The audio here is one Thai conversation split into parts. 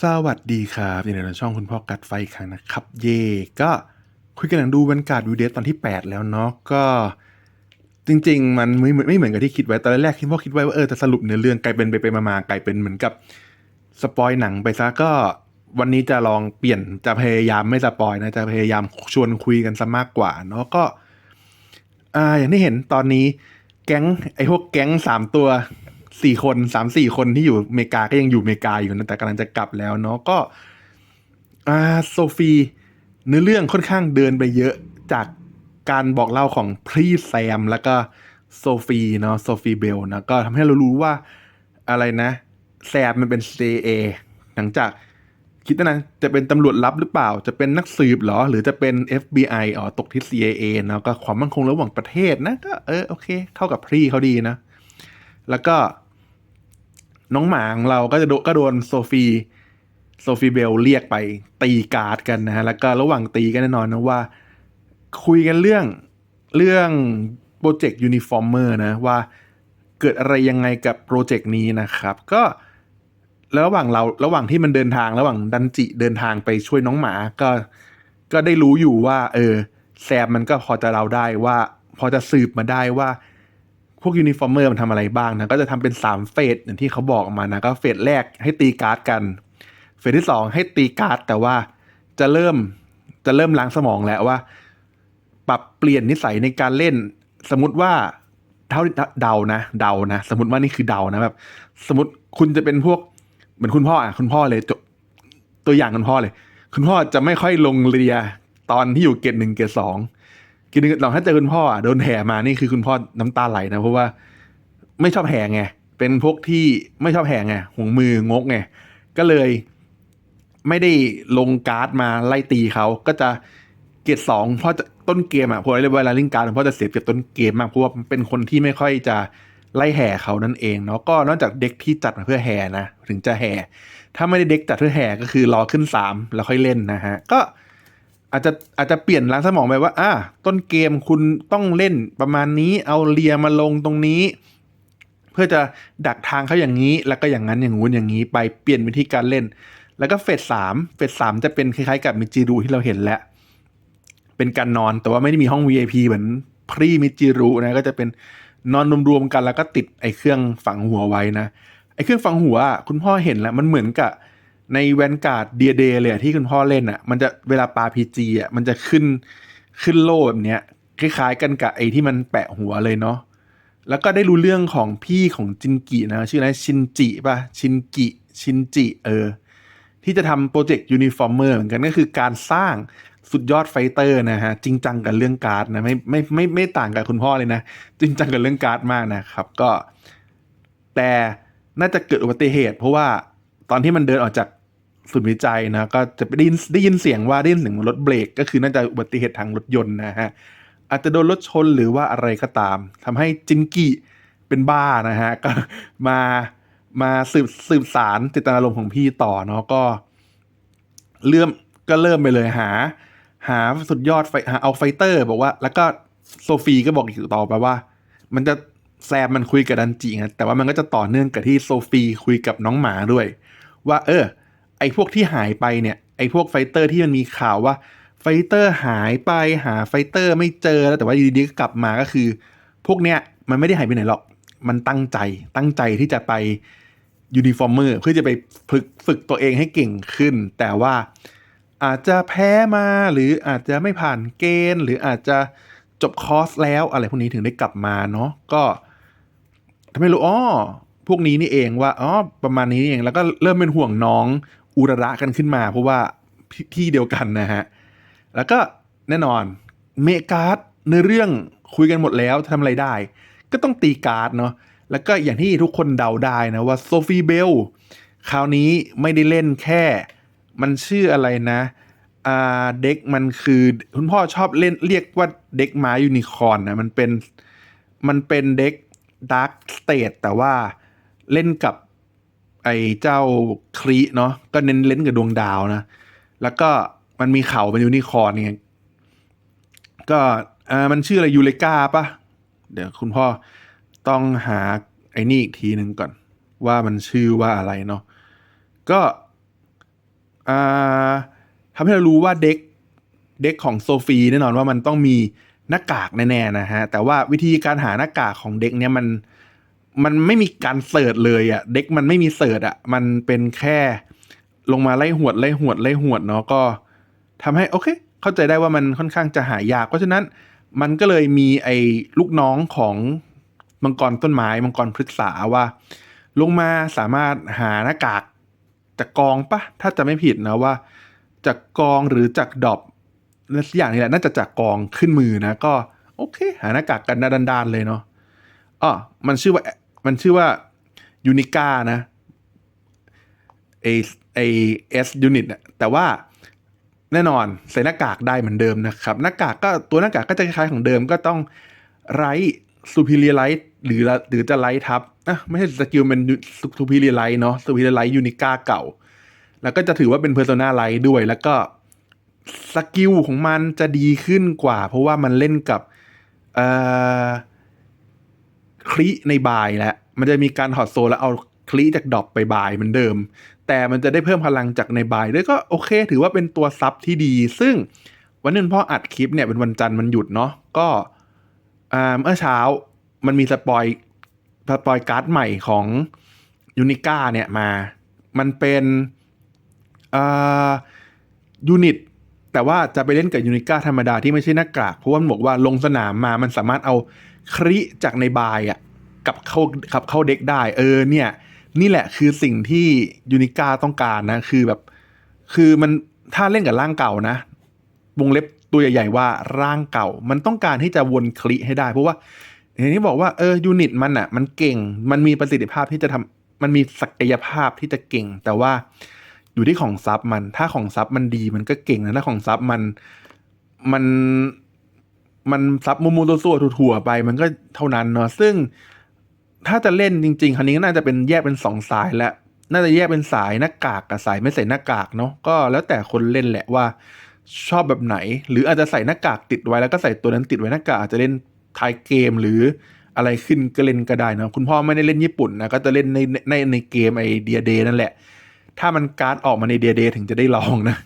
สวัสดีครับยินดีต้อนรับช่องคุณพ่อกัดไฟอีกครั้งนะครับ เย่ก็คุยกันหลังดูบรรยากาศวิวเดตตอนที่ 8 แล้วเนาะก็จริง ๆ มันไม่ไม่เหมือนกับที่คิดไว้ตอนแรกคิดพ่อคิดไว้ว่าเออจะสรุปเนื้อเรื่องกลายเป็นไปไปมาๆกลายเป็นเหมือนกับสปอยหนังไปซะก็วันนี้จะลองเปลี่ยนจะพยายามไม่สปอยนะจะพยายามชวนคุยกันซะมากกว่าเนาะก็อ่าอย่างที่เห็นตอนนี้แก๊งไอ้พวกแก๊งสามตัว สี่คนสามสี่คนที่อยู่อเมริกาก็ยังอยู่อเมริกาอยู่นะแต่กำลังจะกลับแล้วเนาะก็อ่าโซฟีเนื้อเรื่องค่อนข้างเดินไปเยอะจากการบอกเล่าของพรีแซมแล้วก็โซฟีเนาะโซฟีเบลนะก็ทำให้เรารู้ว่าอะไรนะ แซมมันเป็น CA หลังจากคิดนะจะเป็นตำรวจลับหรือเปล่า จะเป็นนักสืบเหรอ หรือจะเป็น FBI อ๋อตกที่ CIA เนอะก็ความมั่นคงระหว่างประเทศนะ ก็เออโอเค เข้ากับพรีเขาดีนะ แล้วก็ น้องหมาของเราก็จะโดก็โดนโซฟีโซฟีเบลเรียกไปตีการ์ดกันนะฮะ แล้วก็ระหว่างตีกันแน่นอนนะว่า คุยกันเรื่องเรื่องโปรเจกต์ยูนิฟอร์เมอร์นะว่าเกิดอะไรยังไงกับโปรเจกต์นี้นะครับ ก็แล้วระหว่างเราระหว่างที่มันเดินทางระหว่างดันจิเดินทางไปช่วยน้องหมาก็ก็ได้รู้อยู่ว่า เออแซมมันก็พอจะเราได้ว่า พอจะสืบมาได้ว่า พวกยูนิฟอร์เมอร์มันทำอะไรบ้างนะก็จะทำเป็นสามเฟสอย่างที่เขาบอกมานะก็เฟสแรกให้ตีการ์ดกันเฟสที่สองให้ตีการ์ดแต่ว่าจะเริ่มจะเริ่มล้างสมองแล้วว่า ปรับเปลี่ยนนิสัยในการเล่น สมมติว่าเท่าเดานะ เดานะ สมมติว่านี่คือเดานะแบบสมมติคุณจะเป็นพวกเหมือนคุณพ่ออะคุณพ่อเลยจตัวอย่างคุณพ่อเลย คุณพ่อจะไม่ค่อยลงเรียตอนที่อยู่เกรดหนึ่งเกรดสอง กรดหนึ่งเราถ้าเจอคุณพ่ออะโดนแห่มานี่คือคุณพ่อน้ำตาไหลนะเพราะว่าไม่ชอบแห่ไงเป็นพวกที่ไม่ชอบแห่ไงห่วงมืองกไงก็เลยไม่ได้ลงการ์ดมาไล่ตีเขาก็จะเกียรสองเพราะจะต้นเกมอะพอเวลาเล่นการ์ดพราะจะเสียเปรียบต้นเกมมากเพราะว่าเป็นคนที่ไม่ค่อยจะไล่แห่เขานั่นเองเนาะก็นอกจากเด็กที่จัดมาเพื่อแห่นะถึงจะแห่ถ้าไม่ได้เด็กจัดเพื่อแห่ก็คือรอขึ้นสามแล้วค่อยเล่นนะฮะก็ อาจจะอาจจะเปลี่ยนล้างสมองไปว่า อ่า ต้นเกมคุณต้องเล่นประมาณนี้เอาเลียมาลงตรงนี้ เพื่อจะดักทางเขาอย่างนี้ แล้วก็อย่างนั้นอย่างงู้นอย่างนี้ ไปเปลี่ยนวิธีการเล่น แล้วก็เฟสสามเฟสสามจะเป็นคล้ายๆ กับมิจิรุที่เราเห็นแล้วเป็นการนอนแต่ว่าไม่ได้มีห้อง VIP เหมือนพรีมิจิรุนะก็จะเป็นนอนรวมๆกันแล้วก็ติดไอ้เครื่องฝังหัวไว้นะไอ้เครื่องฝังหัวคุณพ่อเห็นแล้วมันเหมือนกับ ในแวนการ์ดเดียเดเลยที่คุณพ่อเล่นอะ มันจะเวลาปาพีจีอะมันจะขึ้นขึ้นโล่แบบเนี้ยคล้ายๆกันกับไอ้ที่มันแปะหัวเลยเนาะแล้วก็ได้รู้เรื่องของพี่ของจินกินะ ชื่ออะไรชินจิป่ะชินกิชินจิเออ ที่จะทำโปรเจกต์ยูนิฟอร์มเมอร์เหมือนกันก็คือการสร้างสุดยอดไฟเตอร์นะฮะ จริงจังกับเรื่องการ์ดนะ ไม่ไม่ไม่ไม่ต่างกับคุณพ่อเลยนะ จริงจังกับเรื่องการ์ดมากนะครับ ก็ แต่น่าจะเกิดอุบัติเหตุ เพราะว่าตอนที่มันเดินออกจาก ศูนย์วิจัยนะก็จะได้ยินได้ยินเสียงว่าได้ยินเสียงรถเบรกก็คือน่าจะอุบัติเหตุทางรถยนต์นะฮะอาจจะโดนรถชนหรือว่าอะไรก็ตามทำให้จินกิเป็นบ้านะฮะก็มามาสืบสืบสารเจตนารมณ์ของพี่ต่อเนาะก็เริ่มก็เริ่มไปเลยหา หาสุดยอดไฟหาเอาไฟเตอร์ บอกว่า แล้วก็โซฟีก็บอกอีกต่อไปว่า มันจะแซมมันคุยกับดันจิไงแต่ว่ามันก็จะต่อเนื่องกับที่โซฟีคุยกับน้องหมาด้วย ว่า เออ ไอ้พวกที่หายไปเนี่ยไอ้พวกไฟเตอร์ที่มันมีข่าวว่าไฟเตอร์หายไปหาไฟเตอร์ไม่เจอแล้วแต่ว่าดีๆก็กลับมาก็คือ พวกเนี้ยมันไม่ได้หายไปไหนหรอก มันตั้งใจตั้งใจที่จะไปยูนิฟอร์เมอร์เพื่อจะไปฝึกฝึกตัวเองให้เก่งขึ้น แต่ว่าอาจจะแพ้มาหรืออาจจะไม่ผ่านเกณฑ์ หรืออาจจะจบคอร์สแล้วอะไรพวกนี้ถึงได้กลับมาเนาะก็ทำให้รู้อ๋อพวกนี้นี่เองว่าอ๋อประมาณนี้นี่เองแล้วก็เริ่มเป็นห่วงน้อง อุระระกันขึ้นมา เพราะว่าพี่เดียวกันนะฮะ แล้วก็แน่นอนเมกาดในเรื่องคุยกันหมดแล้วทำอะไรได้ ก็ต้องตีการ์ดเนาะแล้วก็อย่างที่ทุกคนเดาได้นะว่าโซฟีเบลคราวนี้ไม่ได้เล่นแค่ มันชื่ออะไรนะอ่าเด็กมันคือคุณพ่อชอบเล่นเรียกว่าเด็กม้ายูนิคอนนะมันเป็นมันเป็นเด็กดาร์ s สเต e แต่ว่าเล่นกับ ไอ้เจ้าครีเนาะก็เน้นเล่นกับดวงดาวนะ แล้วก็มันมีเขาเป็นยูนิคอร์นไงก็อ่ามันชื่ออะไรยูเลกาปะเดี๋ยวคุณพ่อต้องหาไอ้นี่อีกทีหนึ่งก่อน ว่ามันชื่อว่าอะไรเนาะก็อ่าทำให้เรารู้ว่าเด็กเด็กของโซฟีแน่นอนว่ามันต้องมีหน้ากากแน่ๆนะฮะ แต่ว่าวิธีการหาหน้ากากของเด็กเนี่ยมัน มันไม่มีการเสิร์ชเลยอะ่ะ เด็กมันไม่มีเสิร์ชอะ่ะ มันเป็นแค่ลงมาไล่หวดไล่หวดไล่หวดเนาะก็ทำให้โอเค เข้าใจได้ว่ามันค่อนข้างจะหายาก เพราะฉะนั้นมันก็เลยมีไอ้ลูกน้องของมังกรต้นไม้มังกรพฤกษาว่า ลงมาสามารถหาหน้ากากจากกองปะถ้าจะไม่ผิดนะว่า จากกองหรือจากดอบนั่สักอย่างนี่แหละน่าจะจากกองขึ้นมือนะ ก็ โอเค หาหน้ากากกันดันๆเลยเนาะอ๋อมันชื่อว่า มันชื่อว่ายูนิก้านะไอไอเอสยูนิตแต่ว่าแน่นอนใส่หน้ากากได้เหมือนเดิมนะครับ หน้ากากก็ตัวหน้ากากก็จะคล้ายๆของเดิมก็ต้องไรซูพิเลียไลท์หรือหรือจะไลท์ทับอะไม่ใช่สกิลเป็นซูพิเลียไลท์เนาะซูพิเลียไลท์ยูนิก้าเก่า แล้วก็จะถือว่าเป็นเพอร์โซนาไลท์ด้วย แล้วก็สกิลของมันจะดีขึ้นกว่า เพราะว่ามันเล่นกับเอ่อ คลิในบายแล้วมันจะมีการถอดโซลแล้วเอาคลิจากดอปไปบายเหมือนเดิม แต่มันจะได้เพิ่มพลังจากในบายด้วยก็โอเค ถือว่าเป็นตัวซับที่ดี ซึ่งวันนึงพ่ออัดคลิปเนี่ยเป็นวันจันทร์มันหยุดเนาะก็เมื่อเช้ามันมีสปอยสปอยการ์ดใหม่ของยูนิก้าเนี่ยมา มันเป็นยูนิตแต่ว่าจะไปเล่นกับยูนิก้าธรรมดาที่ไม่ใช่หน้ากากเพราะว่านบอกว่าลงสนามมามันสามารถเอา คริจากในบายอะกับเข้ากับเข้าเด็กได้ เออเนี่ย นี่แหละคือสิ่งที่ยูนิก้าต้องการนะ คือแบบ คือมันถ้าเล่นกับร่างเก่านะวงเล็บตัวใหญ่ๆว่าร่างเก่า มันต้องการที่จะวนคลิให้ได้ เพราะว่าอย่างที่บอกว่าเออยูนิตมันอะมันเก่งมันมีประสิทธิภาพที่จะทำมันมีศักยภาพที่จะเก่ง แต่ว่าอยู่ที่ของซับมัน ถ้าของซับมันดีมันก็เก่งนะถ้าของซับมันมัน มันซับมูมูตัวซัวถั่วๆไป มันก็เท่านั้นเนาะซึ่งถ้าจะเล่นจริง ๆ ครั้นี้ก็น่าจะเป็นแยกเป็นสองสายแล้วน่าจะแยกเป็นสายหน้ากากกับสายไม่ใส่หน้ากากเนาะก็แล้วแต่คนเล่นแหละว่าชอบแบบไหน หรืออาจจะใส่หน้ากากติดไว้แล้วก็ใส่ตัวนั้นติดไว้หน้ากากอาจจะเล่นท้ายเกมหรืออะไรขึ้นก็เล่นก็ได้นะคุณพ่อไม่ได้เล่นญี่ปุ่นนะก็จะเล่นในในในเกมไอเดียเดนั่นแหละ ถ้ามันการ์ดออกมาในเดียเดย์ถึงจะได้ลองนะ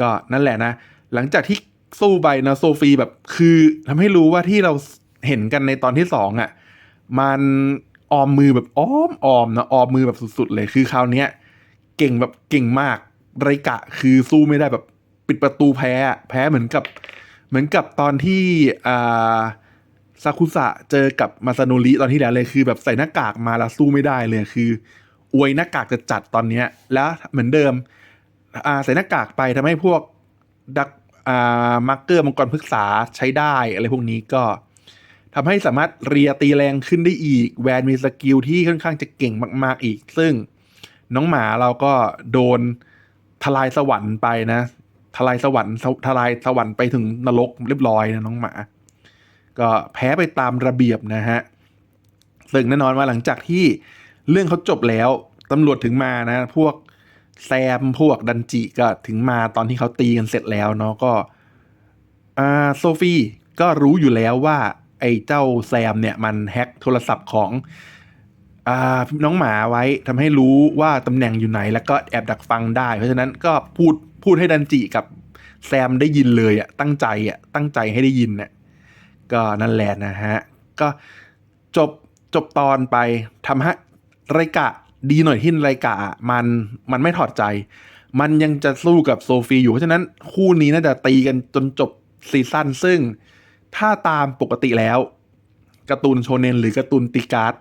ก็นั่นแหละนะ หลังจากที่ สู้ไปนะโซฟีแบบคือทำให้รู้ว่าที่เราเห็นกันในตอนที่สองอะ่ะ มันออมมือแบบอ้อมออมนะออมมือแบบสุดๆเลยคือคราวเนี้ย เก่งแบบเก่งมากไรกะ คือสู้ไม่ได้แบบปิดประตูแพ้ แพ้เหมือนกับ เหมือนกับตอนที่อ่าซากุสะเจอกับมาซาโนริตอนที่แล้วเลยคือแบบใส่หน้ากากมาแล้วสู้ไม่ได้เลยคือ อวยหน้ากากจะจัดตอนเนี้ย แล้วเหมือนเดิมอ่าใส่หน้ากากไปทำให้พวกดัก อ่ามาร์เกอร์มังกรพฤกษาใช้ได้อะไรพวกนี้ก็ทำให้สามารถเรียตีแรงขึ้นได้อีก แวนมีสกิลที่ค่อนข้างจะเก่งมากๆอีก ซึ่งน้องหมาเราก็โดนทลายสวรรค์ไปนะ ทลายสวรรค์ทลายสวรรค์ไปถึงนรกเรียบร้อยนะน้องหมา ก็แพ้ไปตามระเบียบนะฮะซึ่งแน่นอนว่าหลังจากที่เรื่องเขาจบแล้วตำรวจถึงมานะ พวก แซมพวกดันจิก็ถึงมาตอนที่เขาตีกันเสร็จแล้วเนาะก็อ่าโซฟีก็รู้อยู่แล้วว่า ไอ้เจ้าแซมเนี่ยมันแฮ็กโทรศัพท์ของอ่าน้องหมาไว้ทำให้รู้ว่าตำแหน่งอยู่ไหน แล้วก็แอบดักฟังได้ เพราะฉะนั้นก็พูดพูดให้ดันจิกับแซมได้ยินเลยอะตั้งใจอะตั้งใจให้ได้ยินเนี่ยก็นั่นแหละนะฮะ ก็จบจบตอนไปทำให้ไรกะ ดีหน่อยที่ไรกะมันมันไม่ถอดใจ มันยังจะสู้กับโซฟีอยู่ เพราะฉะนั้นคู่นี้น่าจะตีกันจนจบซีซั่นซึ่งถ้าตามปกติแล้วการ์ตูนโชเนนหรือการ์ตูนตีการ์ด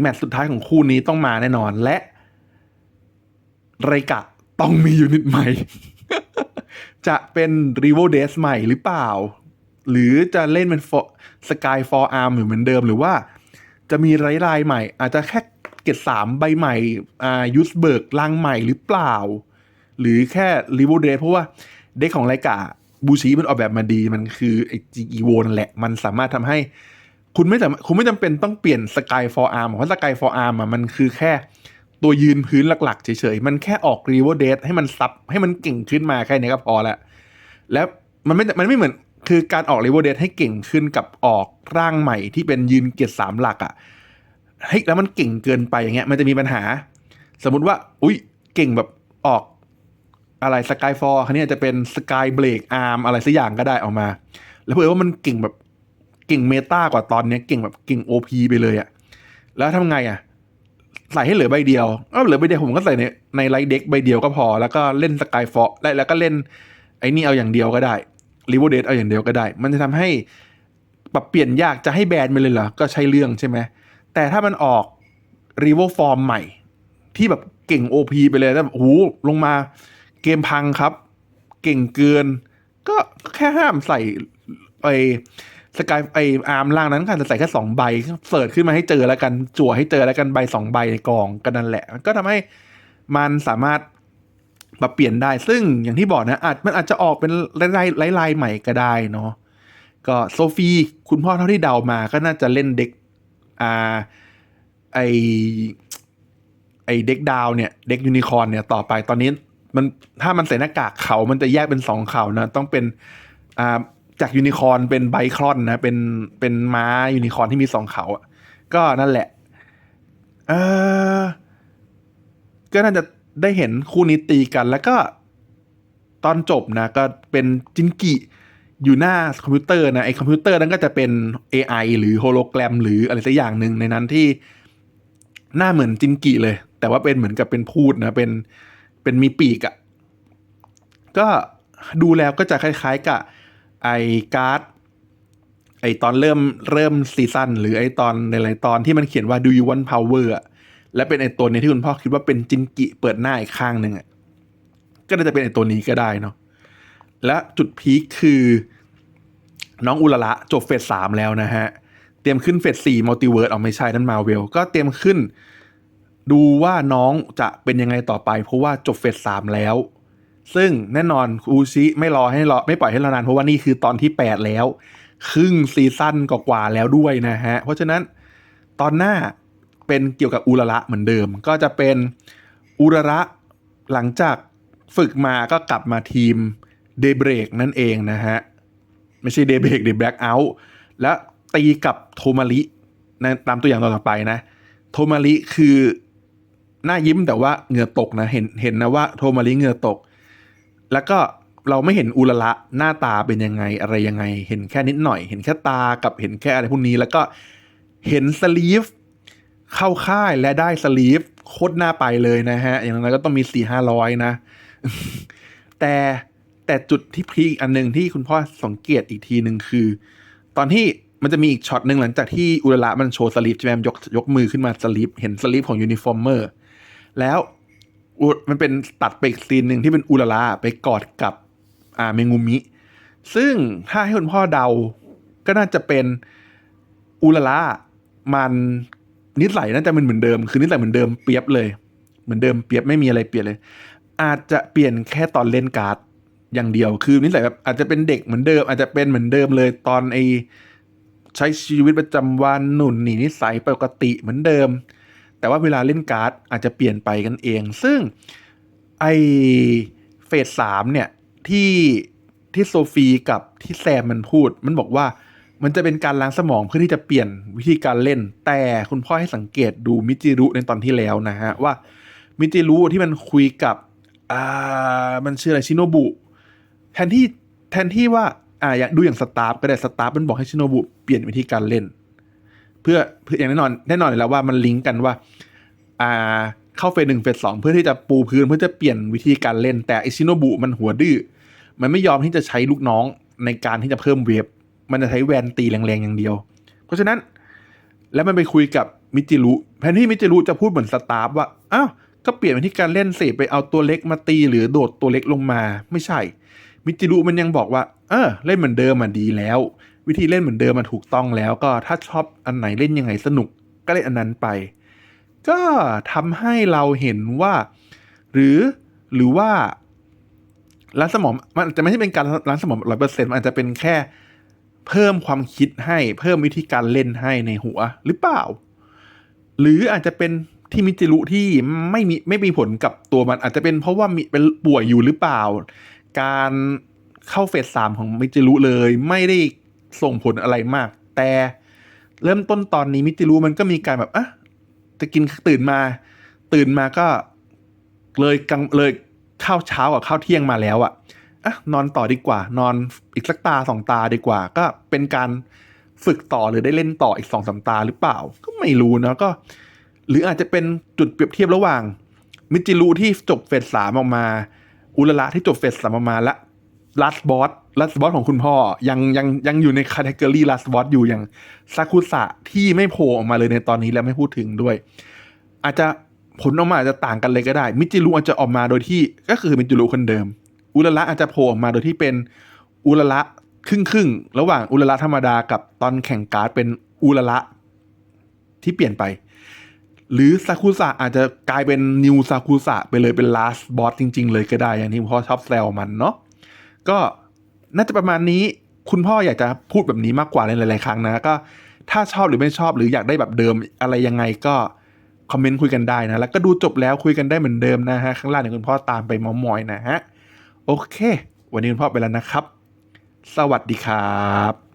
แมตช์สุดท้ายของคู่นี้ต้องมาแน่นอนและไรกะต้องมียูนิตใหม่ จะเป็นรีโวเดสใหม่หรือเปล่า หรือจะเล่นเป็นสกายฟอร์อาร์มเหมือนเดิมหรือว่าจะมีไรลายใหม่ อาจจะแค่ เกตสามใบใหม่อ่ายูสเบิร์กลังใหม่หรือเปล่า หรือแค่รีโวเดเพราะว่าเด็กของไรกะบูชีมันออกแบบมาดีมันคือไอจีอีโวนั่นแหละ มันสามารถทำให้ คุณไม่จำคุณไม่จำเป็นต้องเปลี่ยนสกายฟอร์อาร์มเพราะสกายฟอร์อาร์มมันคือแค่ตัวยืนพื้นหลักๆเฉยๆ มันแค่ออกรีโวเดสให้มันซับให้มันเก่งขึ้นมาแค่นี้ก็พอละแล้วมันไม่มันไม่เหมือนคือการออกรีโวเดสให้เก่งขึ้นกับออกร่างใหม่ที่เป็นยืนเกียรติสามหลักอะ เฮ้ยแล้วมันเก่งเกินไปอย่างเงี้ยมันจะมีปัญหา สมมติว่า อุ้ยเก่งแบบออกอะไรสกายฟอร์คันนี้จะเป็นสกายเบรกอาร์มอะไรสักอย่างก็ได้ออกมา แล้วเพื่อว่ามันเก่งแบบเก่งเมตากว่าตอนเนี้ยเก่งแบบเก่งโอพีไปเลยอะแล้วทำไงอะใส่ให้เหลือใบเดียวเออเหลือใบเดียวผมก็ใส่ในในไลท์เด็กใบเดียวก็พอ แล้วก็เล่นสกายฟอร์ได้แล้วก็เล่นไอ้นี่เอาอย่างเดียวก็ได้รีโวเดตเอาอย่างเดียวก็ได้ มันจะทำให้ปรับเปลี่ยนยากจะให้แบนไปเลยเหรอ ก็ใช่เรื่องใช่ไหม แต่ถ้ามันออกรีโวฟอร์มใหม่ ที่แบบเก่ง OP ไปเลยแล้วแบบโอ้โหลงมาเกมพังครับ เก่งเกิน ก็แค่ห้ามใส่ไอสกายไออาร์มล่างนั้นค่ะจะใส่แค่สองใบเสิร์ชขึ้นมาให้เจอแล้วกัน จั่วให้เจอแล้วกันใบสองใบในกองกันนั่นแหละก็ทำให้มันสามารถปรับเปลี่ยนได้ ซึ่งอย่างที่บอกนะอาจมันอาจจะออกเป็นลายลายลายใหม่ก็ได้เนาะก็โซฟีคุณพ่อเท่าที่เดามาก็น่าจะเล่นเด็ก อ่าไอไอเด็กดาวเนี่ยเด็กยูนิคอร์นเนี่ยต่อไปตอนนี้มันถ้ามันใส่หน้ากากเขามันจะแยกเป็นสองเขานะ ต้องเป็นอ่าจากยูนิคอร์นเป็นไบครอนนะ เป็นเป็นม้ายูนิคอร์นที่มีสองเขาอะก็นั่นแหละเออก็น่าจะได้เห็นคู่นี้ตีกันแล้วก็ตอนจบนะ ก็เป็นจินกิ อยู่หน้าคอมพิวเตอร์นะไอ้คอมพิวเตอร์นั้นก็จะเป็น AI หรือโฮโลแกรม หรืออะไรสักอย่างหนึ่งในนั้นที่หน้าเหมือนจินกิเลย แต่ว่าเป็นเหมือนกับเป็นพูดนะเป็นเป็นมีปีกอะ่ะก็ดูแล้วก็จะคล้ายๆกับไอการ์ดไอตอนเริ่มเริ่มซีซั่นหรือไอตอนในหลายตอนที่มันเขียนว่า do you want power และเป็นไอตัวนี้ที่คุณพ่อคิดว่าเป็นจินกิเปิดหน้าอีกข้างหนึ่งอะก็น่าจะเป็นไอตัวนี้ก็ได้เนาะและจุดพีคคือ น้องอุลละจบเฟสสามแล้วนะฮะ เตรียมขึ้นเฟสสี่มัลติเวิร์สเอาไม่ใช่นั่นมาเวล ก็เตรียมขึ้น ดูว่าน้องจะเป็นยังไงต่อไป เพราะว่าจบเฟสสามแล้ว ซึ่งแน่นอนอูชิไม่รอให้รอไม่ปล่อยให้รอนานเพราะว่านี่คือตอนที่ 8 แล้ว ครึ่งซีซั่นกว่าแล้วด้วยนะฮะ เพราะฉะนั้นตอนหน้าเป็นเกี่ยวกับอุระระเหมือนเดิม ก็จะเป็นอุระระหลังจากฝึกมาก็กลับมาทีมเดเบรกนั่นเองนะฮะ ไม่ใช่เดเบรกเดแบล็กเอาท์แล้วตีกับโทมารินะตามตัวอย่างต่อไปนะ โทมาริคือหน้ายิ้มแต่ว่าเหงื่อตกนะเห็นเห็นนะว่าโทมาริเหงื่อตก แล้วก็เราไม่เห็นอุลละหน้าตาเป็นยังไงอะไรยังไง เห็นแค่นิดหน่อย เห็นแค่ตากับเห็นแค่อะไรพวกนี้ แล้วก็เห็นสลีฟเข้าค่ายและได้สลีฟโคตรหน้าไปเลยนะฮะ อย่างนั้นก็ต้องมีสี่ห้าร้อยนะ แต่ แต่จุดที่พีอีกอันหนึ่งที่คุณพ่อสังเกตอีกทีหนึ่งคือ ตอนที่มันจะมีอีกช็อตหนึ่งหลังจากที่อุลละมันโชว์สลีฟใช่ไหมยกยกมือขึ้นมาสลีฟเห็นสลีฟของยูนิฟอร์มเมอร์แล้วมันเป็นตัดไปอีกซีนหนึ่งที่เป็นอุลละไปกอดกับอ่าเมงูมิ ซึ่งถ้าให้คุณพ่อเดา ก็น่าจะเป็นอุลละมันนิสัยน่าจะเป็นเหมือนเดิม คือนิสัยเหมือนเดิมเปียบเลย เหมือนเดิมเปียบไม่มีอะไรเปลี่ยนเลย อาจจะเปลี่ยนแค่ตอนเล่นการ์ด อย่างเดียวคือนิสัยแบบอาจจะเป็นเด็กเหมือนเดิม อาจจะเป็นเหมือนเดิมเลยตอนไอใช้ชีวิตประจำวันหนุนหนีนิสัยปกติเหมือนเดิม แต่ว่าเวลาเล่นการ์ดอาจจะเปลี่ยนไปกันเอง ซึ่งไอเฟสสามเนี่ยที่ที่โซฟีกับที่แซมมันพูด มันบอกว่ามันจะเป็นการล้างสมองเพื่อที่จะเปลี่ยนวิธีการเล่น แต่คุณพ่อให้สังเกตดูมิจิรุในตอนที่แล้วนะฮะว่ามิจิรุที่มันคุยกับอ่ามันชื่ออะไรชิโนบุ แทนที่แทนที่ว่าอ่าอยากดูอย่างสตาร์ก็ได้สตาร์มันบอกให้ชิโนบุเปลี่ยนวิธีการเล่น เพื่อเพื่ออย่างแน่นอนแน่นอนอยู่แล้วว่ามันลิงก์กันว่าอ่าเข้าเฟสหนึ่งเฟสสองเพื่อที่จะปูพื้นเพื่อจะเปลี่ยนวิธีการเล่น แต่ไอชิโนบุมันหัวดื้อมันไม่ยอมที่จะใช้ลูกน้องในการที่จะเพิ่มเวฟมันจะใช้แวนตีแรงๆอย่างเดียว เพราะฉะนั้นแล้วมันไปคุยกับมิจิรุแทนที่มิจิรุจะพูดเหมือนสตาร์ฟว่าอ้าวก็เปลี่ยนวิธีการเล่นสิไปเอาตัวเล็กมาตีหรือโดดตัวเล็กลงมาไม่ใช่ มิจิรุมันยังบอกว่า เออ เล่นเหมือนเดิมมันดีแล้ว วิธีเล่นเหมือนเดิมมันถูกต้องแล้ว ก็ถ้าชอบอันไหนเล่นยังไงสนุกก็เล่นอันนั้นไป ก็ทำให้เราเห็นว่า หรือหรือว่าล้างสมองมันจะไม่ใช่เป็นการล้างสมองร้อยเปอร์เซ็นต์มันอาจจะเป็นแค่เพิ่มความคิดให้เพิ่มวิธีการเล่นให้ในหัวหรือเปล่า หรืออาจจะเป็นที่มิจิรุที่ไม่มีไม่มีผลกับตัวมันอาจจะเป็นเพราะว่ามีเป็นป่วยอยู่หรือเปล่า การเข้าเฟสสามของมิจิรุเลย ไม่ได้ส่งผลอะไรมาก แต่เริ่มต้นตอนนี้มิจิรุมันก็มีการแบบอะจะกินตื่นมา ตื่นมาก็เลยกลางเลยข้าวเช้ากับข้าวเที่ยงมาแล้วอะอะนอนต่อดีกว่า นอนอีกสักตาสองตาดีกว่า ก็เป็นการฝึกต่อหรือได้เล่นต่ออีกสองสามตาหรือเปล่า ก็ไม่รู้นะก็ หรืออาจจะเป็นจุดเปรียบเทียบระหว่างมิจิรุที่จบเฟสสามออกมา อุระละที่จบเฟสสามมาและลัสบอสลัสบอสของคุณพ่อ ยังยังยังอยู่ในคาตากอรี่ลัสบอสอยู่อย่างซากุสะที่ไม่โผล่ออกมาเลยในตอนนี้แล้วไม่พูดถึงด้วย อาจจะผลออกมาอาจจะต่างกันเลยก็ได้ มิจิรุอาจจะออกมาโดยที่ก็คือมิจิรุคนเดิม อุระละอาจจะโผล่ออกมาโดยที่เป็นอุระละครึ่งครึ่งระหว่างอุระละธรรมดากับตอนแข่งการ์ดเป็นอุระละที่เปลี่ยนไป หรือซากุสะอาจจะกลายเป็นนิวซากุสะไปเลยเป็นลาสบอสจริง ๆ เลยก็ได้อย่างที่พ่อชอบแซวมันเนาะก็น่าจะประมาณนี้คุณพ่ออยากจะพูดแบบนี้มากกว่าในหลาย ๆ ครั้งนะก็ถ้าชอบหรือไม่ชอบหรืออยากได้แบบเดิมอะไรยังไงก็คอมเมนต์คุยกันได้นะ แล้วก็ดูจบแล้วคุยกันได้เหมือนเดิมนะฮะ ข้างล่างเดี๋ยคุณพ่อตามไปมอมอยนะฮะ โอเค วันนี้คุณพ่อไปแล้วนะครับ สวัสดีครับ